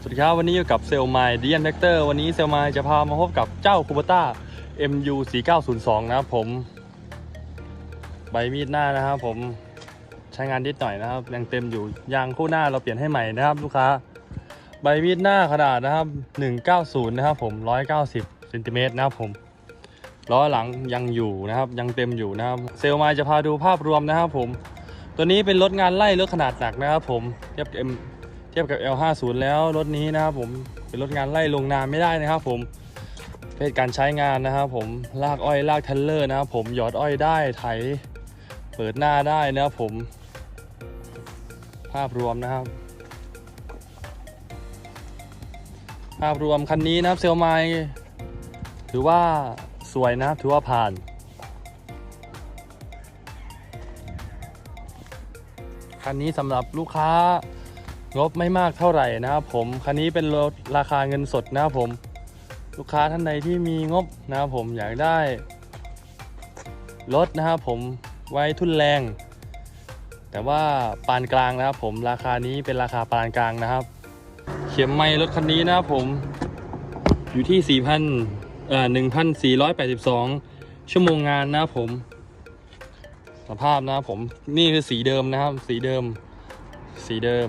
สวัสดีครับ วันนี้อยู่กับเซลไมด์ดีแอนแท็กเตอร์วันนี้เซลไมด์จะพามาพบกับเจ้าคูเบต้า MU 4902นะครับผมใบมีดหน้านะครับผมใช้งานนิดหน่อยนะครับ ยังเต็มอยู่ยางคู่หน้าเราเปลี่ยนให้ใหม่นะครับลูกค้า ใบมีดหน้าขนาดนะครับ 190 นะครับผม 190เซนติเมตรนะครับผมล้อหลังยังอยู่นะครับยังเต็มอยู่นะครับเซลไมด์จะพาดูภาพรวมนะครับผมตัวนี้เป็นรถงานไล่รถขนาดหนักนะครับผมเทียบกับ M เทียบกับ L50 แล้วรถนี้นะครับผมเป็นรถงานไล่ลงนานไม่ได้นะครับผมเพศการใช้งานนะครับผมลากอ้อยลากเทรลเลอร์นะครับผมหยอดอ้อยได้ไถเปิดหน้าได้นะครับผม ภาพรวมนะครับ ภาพรวมคันนี้นะครับเซลไมล์ถือว่าสวยนะครับถือว่าผ่านคันนี้สำหรับลูกค้า งบไม่มากเท่าไหร่นะครับผมคันนี้เป็นรถราคาเงินสดนะครับผม ลูกค้าท่านใดที่มีงบนะครับผมอยากได้รถนะครับผมไว้ทุนแรง แต่ว่าปานกลางนะครับผมราคานี้เป็นราคาปานกลางนะครับ เข็มไม้รถคันนี้นะครับผมอยู่ที่ 4,000เอ่อ1,482 ชั่วโมงงานนะครับผม สภาพนะครับผมนี่คือสีเดิมนะครับ สีเดิม สีเดิม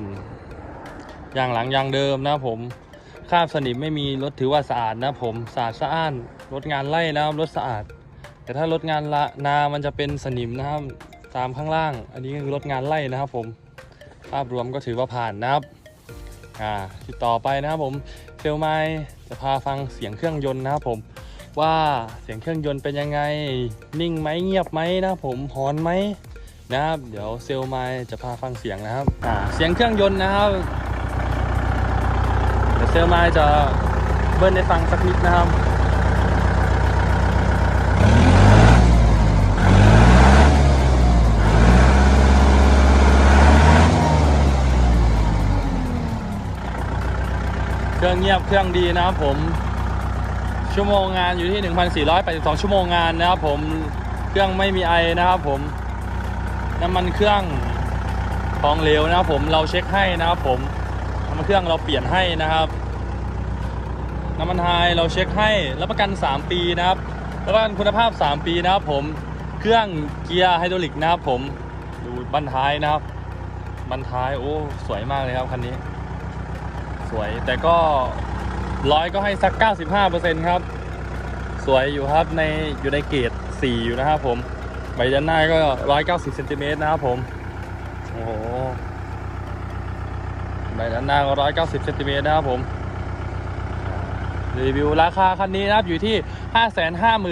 ยางหลังยางเดิมนะครับผมคราบสนิมไม่มีรถถือว่าสะอาดนะครับผมสะอาดสะอ้านรถงานไล่นะครับรถสะอาด แต่ถ้ารถงานละนา มันจะเป็นสนิมนะครับตามข้างล่าง อันนี้คือรถงานไล่นะครับ ผมภาพรวมก็ถือว่าผ่านนะครับอ่าติดต่อไปนะครับผมเซลไมจะพาฟังเสียงเครื่องยนต์นะครับผมว่าเสียงเครื่องยนต์เป็นยังไงนิ่งไหมเงียบไหมนะครับผมฮอนไหมนะครับ เดี๋ยวเซลลไมล์จะพาฟังเสียงนะครับอ่าเสียงเครื่องยนต์นะครับ เดี๋ยวเซลลไมล์จะเบิ้ลให้ฟังสักนิดนะครับเครื่องเงียบเครื่องดีนะครับผม ชั่วโมงงานอยู่ที่ 1,482 ชั่วโมงงานนะครับผมเครื่องไม่มีไอนะครับผมน้ำมันเครื่องของเหลวนะครับผมเราเช็คให้นะครับผม น้ำมันเครื่องเราเปลี่ยนให้นะครับ น้ำมันไฮเราเช็คให้รับประกัน 3 ปีนะครับรับประกันคุณภาพ 3 ปีนะครับผมเครื่องเกียร์ไฮดรอลิกนะครับผมดูบันท้ายนะครับบันท้ายโอ้สวยมากเลยครับคันนี้ สวยแต่ก็ร้อยก็ให้สัก 95%ครับ สวยอยู่ครับในอยู่ในเกรด4อยู่นะครับผมใบด้านหน้าก็ 190เซนติเมตรนะครับผม โอ้โห ใบด้านหน้าก็190เซนติเมตรนะครับผมรีวิวราคาคันนี้นะครับอยู่ที่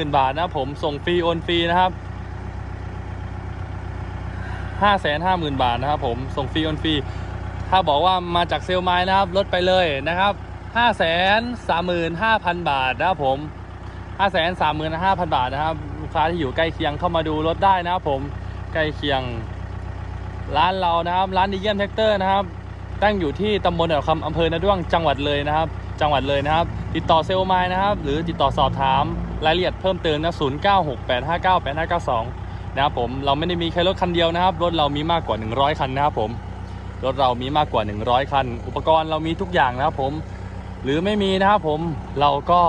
550,000บาทนะครับผมส่งฟรีโอนฟรีนะครับ550,000บาทนะครับผมส่งฟรีโอนฟรีถ้าบอกว่ามาจากเซลไมล์นะครับลดไปเลยนะครับ535,000บาทนะครับผม535,000บาทนะครับลูกค้าที่อยู่ใกล้เคียงเข้ามาดูรถได้นะครับผมใกล้เคียงร้านเรานะครับ ร้านดีเยี่ยมแท็กเตอร์นะครับ ตั้งอยู่ที่ตำบลแอ่าวคำอำเภอนาด้วงจังหวัดเลยนะครับ จังหวัดเลยนะครับ ติดต่อเซลลไมล์นะครับ หรือติดต่อสอบถามรายละเอียดเพิ่มเติมนะ0968598592นะครับผมเราไม่ได้มีแค่รถคันเดียวนะครับ รถเรามีมากกว่า 100 คันนะครับผมรถเรามีมากกว่า 100 คัน อุปกรณ์เรามีทุกอย่างนะครับผม หรือไม่มีนะครับผมเราก็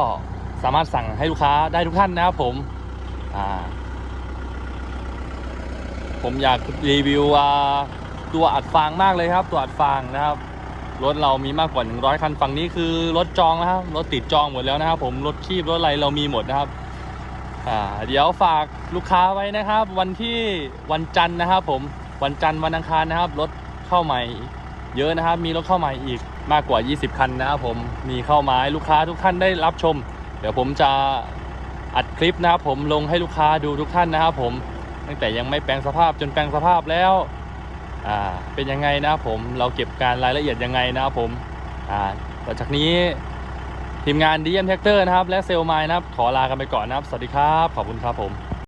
สามารถสั่งให้ลูกค้าได้ทุกท่านนะครับผมผมอยากรีวิวอ่า ตัวอัดฟางมากเลยครับ ตัวอัดฟางนะครับ รถเรามีมากกว่า 100 คันฝั่งนี้คือรถจองนะครับ รถติดจองหมดแล้วนะครับ ผมรถคีบรถอะไรเรามีหมดนะครับอ่าเดี๋ยวฝากลูกค้าไว้นะครับ วันที่วันจันทร์นะครับ ผมวันจันทร์วันอังคารนะครับ รถเข้าใหม่เยอะนะครับ มีรถเข้าใหมาอีกมากกว่า 20 คันนะครับผมมีเข้ามาให้ลูกค้าทุกท่านได้รับชม เดี๋ยวผมจะอัดคลิปนะครับผมลงให้ลูกค้าดูทุกท่านนะครับผมตั้งแต่ยังไม่แปลงสภาพจนแปลงสภาพแล้ว อ่าเป็นยังไงนะครับผมเราเก็บการรายละเอียดยังไงนะครับผมอ่าต่อจากนี้ทีมงานดีเอ็มแท็กเตอร์นะครับ และเซลไมล์นะครับ ขอลากันไปก่อนนะครับ สวัสดีครับ ขอบคุณครับผม